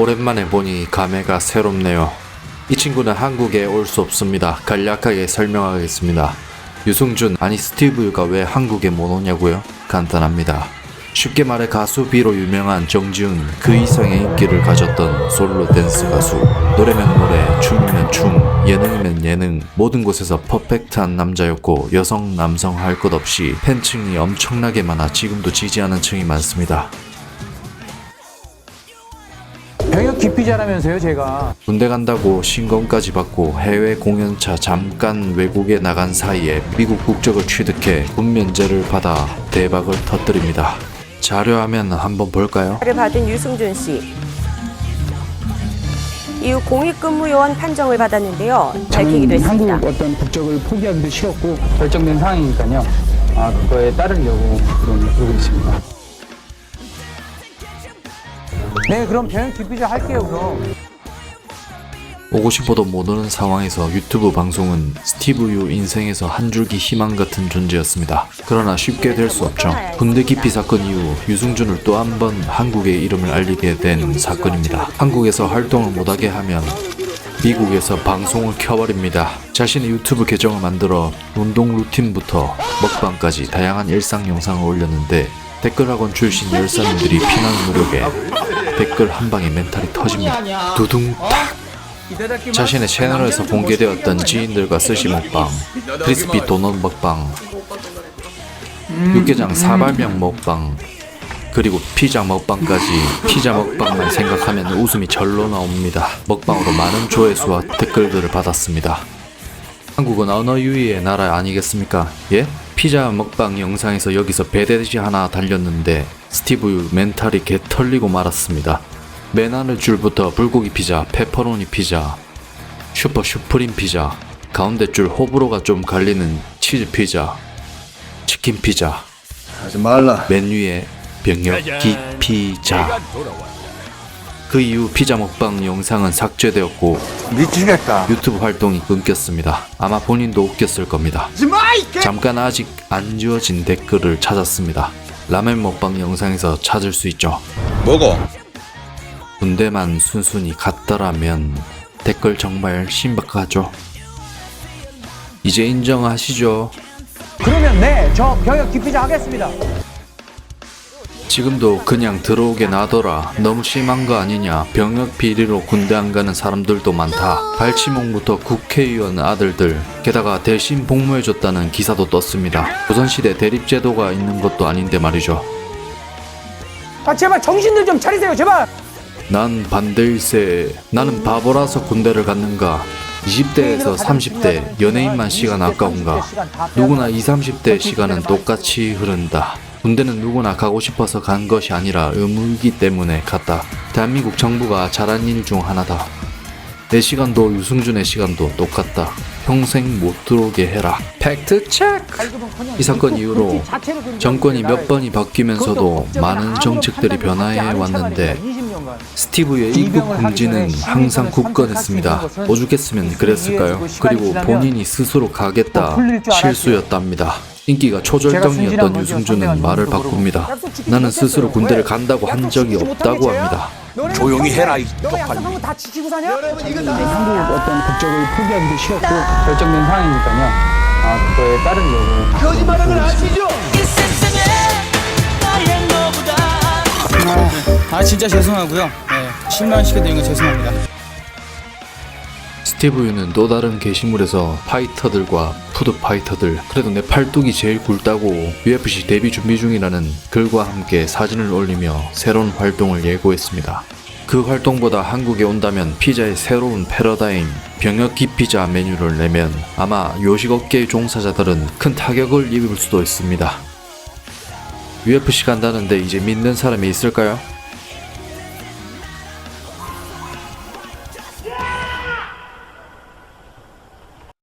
오랜만에 보니 감회가 새롭네요. 이 친구는 한국에 올 수 없습니다. 간략하게 설명하겠습니다. 유승준 아니 스티브유가 왜 한국에 못 오냐고요? 간단합니다. 쉽게 말해 가수 B로 유명한 정지훈 그 이상의 인기를 가졌던 솔로 댄스 가수 노래면 노래 춤이면 춤 예능이면 예능 모든 곳에서 퍼펙트한 남자였고 여성 남성 할 것 없이 팬층이 엄청나게 많아 지금도 지지하는 층이 많습니다 병역 기피자라면서요, 제가. 군대 간다고 신검까지 받고 해외 공연차 잠깐 외국에 나간 사이에 미국 국적을 취득해 군면제를 받아 대박을 터뜨립니다 자료화면 한번 볼까요? 를 받은 유승준 씨. 이후 공익근무 요원 판정을 받았는데요. 밝히기도 했습니다. 한국 어떤 국적을 포기하기도 싫었고 결정된 상황이니까요. 아, 그거에 따르려고 그런 그러고 있습니다. 네, 그럼 병역 기피자 할게요, 그럼. 오고 싶어도 못 오는 상황에서 유튜브 방송은 스티브 유 인생에서 한 줄기 희망 같은 존재였습니다. 그러나 쉽게 될 수 없죠. 군대 기피 사건 이후 유승준을 또 한 번 한국의 이름을 알리게 된 사건입니다. 한국에서 활동을 못하게 하면 미국에서 방송을 켜버립니다. 자신의 유튜브 계정을 만들어 운동 루틴부터 먹방까지 다양한 일상 영상을 올렸는데 댓글학원 출신 열사님들이 피나는 노력에 댓글 한 방에 멘탈이 터집니다. 두둥탁 자신의 채널에서 공개되었던 지인들과 스시 먹방, 크리스피 도넛 먹방, 육개장 사발면 먹방, 그리고 피자 먹방까지 피자 먹방만 생각하면 웃음이 절로 나옵니다. 먹방으로 많은 조회수와 댓글들을 받았습니다. 한국은 언어 유희의 나라 아니겠습니까? 예? 피자 먹방 영상에서 여기서 배돼지 하나 달렸는데 스티브 유 멘탈이 개 털리고 말았습니다. 맨 하늘 줄부터 불고기 피자, 페퍼로니 피자, 슈퍼 슈프림 피자, 가운데 줄 호불호가 좀 갈리는 치즈 피자, 치킨 피자, 하지 말라. 맨 위에 병역 기 피자. 그 이후 피자 먹방 영상은 삭제되었고 미치겠다. 유튜브 활동이 끊겼습니다. 아마 본인도 웃겼을 겁니다. 잠깐 아직 안 지워진 댓글을 찾았습니다. 라면 먹방 영상에서 찾을 수 있죠. 뭐고? 군대만 순순히 갔더라면 댓글 정말 신박하죠. 이제 인정하시죠? 그러면 네, 저 병역 기피자 하겠습니다. 지금도 그냥 들어오게 놔둬라. 너무 심한 거 아니냐. 병역 비리로 군대 안 가는 사람들도 많다. 발치몽부터 국회의원 아들들, 게다가 대신 복무해줬다는 기사도 떴습니다. 조선시대 대립제도가 있는 것도 아닌데 말이죠. 아, 제발 정신들 좀 차리세요, 제발. 난 반대일세. 나는 바보라서 군대를 갔는가. 20대에서 30대 연예인만 시간 아까운가. 누구나 20, 30대 시간은 똑같이 흐른다. 군대는 누구나 가고 싶어서 간 것이 아니라 의무이기 때문에 갔다. 대한민국 정부가 잘한 일 중 하나다. 내 시간도 유승준의 시간도 똑같다. 평생 못 들어오게 해라. 팩트 체크! 이 사건 이후로 정권이 몇 번이 바뀌면서도 많은 정책들이 변화해 왔는데 스티브의 입국 금지는 항상 굳건했습니다. 오죽했으면 그랬을까요? 그리고 본인이 스스로 가겠다 실수였답니다. 인기가 초절정이었던 유승준은 말을 바꿉니다. 나는 스스로 군대를 간다고 한 적이 없다고 합니다. 조용히 해라 이 쪽팔리. 다 지키고 사냐? 한국 어떤 국적을 포기하기도 싫었고 결정된 상황이니까요. 아, 그거에 따르려고. 거짓말하는 아시죠? 아 진짜 죄송하고요. 네, 실망시켜드린 거 죄송합니다. 스티브 유는 또 다른 게시물에서 파이터들과 푸드 파이터들 그래도 내 팔뚝이 제일 굵다고 UFC 데뷔 준비 중이라는 글과 함께 사진을 올리며 새로운 활동을 예고했습니다. 그 활동보다 한국에 온다면 피자의 새로운 패러다임 병역 기 피자 메뉴를 내면 아마 요식업계 종사자들은 큰 타격을 입을 수도 있습니다. UFC 간다는데 이제 믿는 사람이 있을까요?